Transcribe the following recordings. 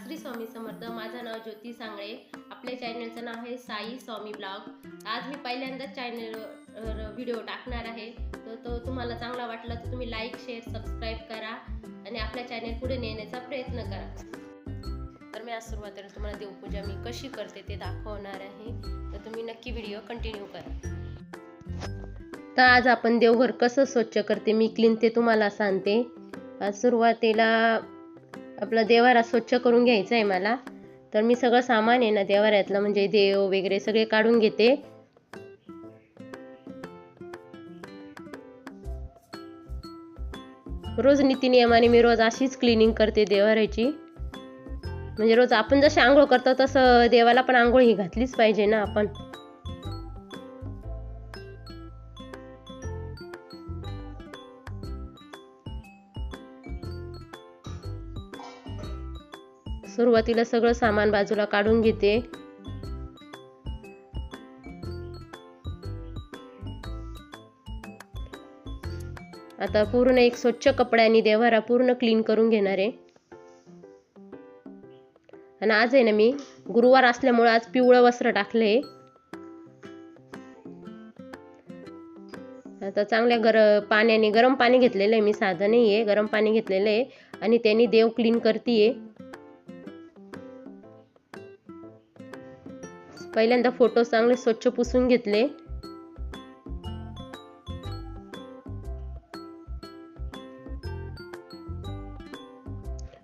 श्री स्वामी समर्थ. माझं नाव ज्योती सांगळे. आपल्या चॅनलचं नाव आहे साई स्वामी ब्लॉग. आज मी पहिल्यांदाच चॅनलवर व्हिडिओ टाकणार आहे. तर तो तुम्हाला चांगला वाटला तर तुम्ही लाईक शेअर सबस्क्राईब करा आणि आपल्या चॅनल पुढे नेण्याचा प्रयत्न करा. तर मी आज सुरुवातीला तुम्हाला देवपूजा मी कशी करते ते दाखवणार आहे. तर तुम्ही नक्की व्हिडिओ कंटिन्यू करा. तर आज आपण देवघर कसं स्वच्छ करते मी क्लीन ते तुम्हाला सांगते. सुरुवातीला आपलं देवारा स्वच्छ करून घ्यायचं आहे मला. तर मी सगळं सामान आहे ना देवाऱ्यातलं म्हणजे देव वगैरे सगळे काढून घेते. रोज नीतिनियमाने मी रोज अशीच क्लिनिंग करते देवाऱ्याची. म्हणजे रोज आपण जशी आंघोळ करतो तसं देवाला पण आंघोळ ही घातलीच पाहिजे ना आपण. सुरुवातीला सगळं सामान बाजूला काढून घेते. आता पूर्ण एक स्वच्छ कपड्याने देवारा पूर्ण क्लीन करून घेणार आहे. आणि आज आहे ना मी गुरुवार असल्यामुळे आज पिवळं वस्त्र टाकले आता चांगल्या गर पाण्याने गरम पाणी घेतलेलं आहे मी साधं नाही आहे गरम पाणी घेतलेलं आहे. आणि त्यांनी देव क्लीन करतीये. पहिल्यांदा फोटो चांगले स्वच्छ पुसून घेतले.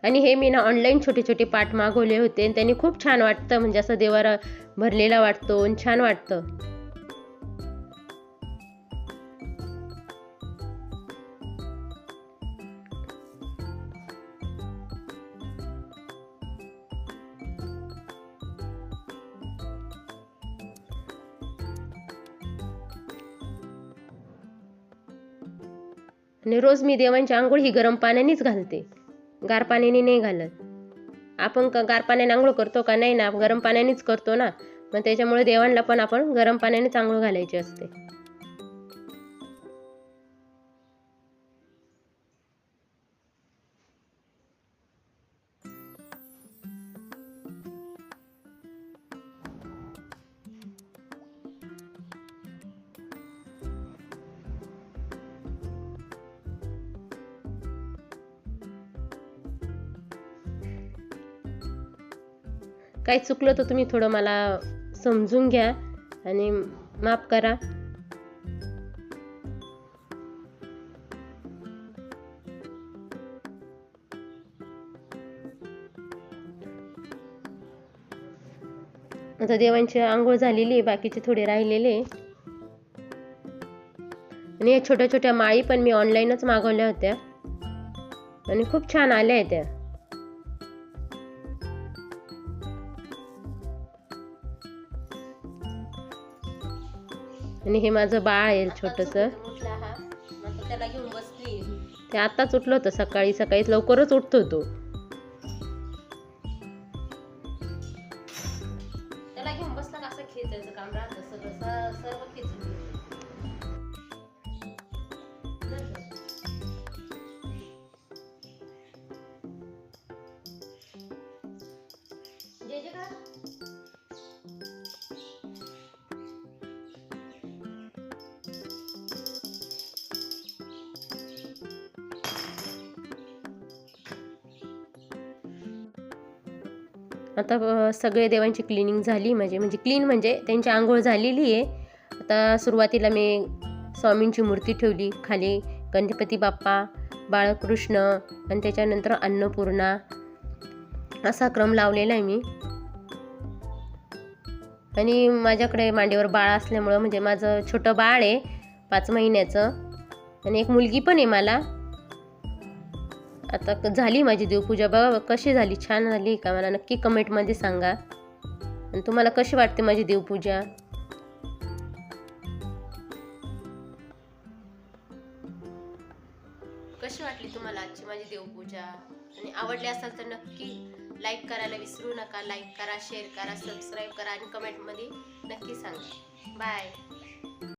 आणि हे मी ना ऑनलाईन छोटे छोटे पाठ मागवले होते आणि त्यांनी खूप छान वाटतं म्हणजे असं देवारा भरलेला वाटतो आणि छान वाटतं. आणि रोज मी देवांची आंघोळ ही गरम पाण्यानेच घालते. गार पाण्याने नाही घालत. आपण का गार पाण्याने आंघोळ करतो का नाही ना गरम पाण्यानेच करतो ना मग त्याच्यामुळे देवांना पण आपण गरम पाण्यानेच आंघोळ घालायची असते. काही चुकलं तर तुम्ही थोडं मला समजून घ्या आणि माफ करा. आता देवांची आंघोळ झालेली आहे बाकीचे थोडे राहिलेले आणि या छोट्या छोट्या माळी पण मी ऑनलाईनच मागवल्या होत्या. आणि खूप छान आल्या आहेत त्या. आणि हे माझं बाळ आहे छोटस. त्याला घेऊन बसली. ते आताच उठलं होतं सकाळी सकाळी लवकरच उठतो तो. त्याला घेऊन बसला का असं खेचायचं काम राहतं सगळं सर्व खेचून जे जे का आता सगळे देवांची क्लिनिंग झाली म्हणजे म्हणजे क्लीन म्हणजे त्यांची आंघोळ झालेली आहे. आता सुरुवातीला मी स्वामींची मूर्ती ठेवली खाली गणपती बाप्पा बाळकृष्ण आणि त्याच्यानंतर अन्नपूर्णा असा क्रम लावलेला आहे मी. आणि माझ्याकडे मांडीवर बाळ असल्यामुळं म्हणजे माझं छोटं बाळ आहे पाच महिन्याचं आणि एक मुलगी पण आहे मला. आता झाली माझी देवपूजा. बघा कशी झाली? छान झाली का? मला नक्की कमेंटमध्ये सांगा. आणि तुम्हाला कशी वाटते माझी देवपूजा? कशी वाटली तुम्हाला आजची माझी देवपूजा? आणि आवडली असाल तर नक्की लाईक करायला विसरू नका. लाईक करा शेअर करा सबस्क्राईब करा आणि कमेंटमध्ये नक्की सांगा. बाय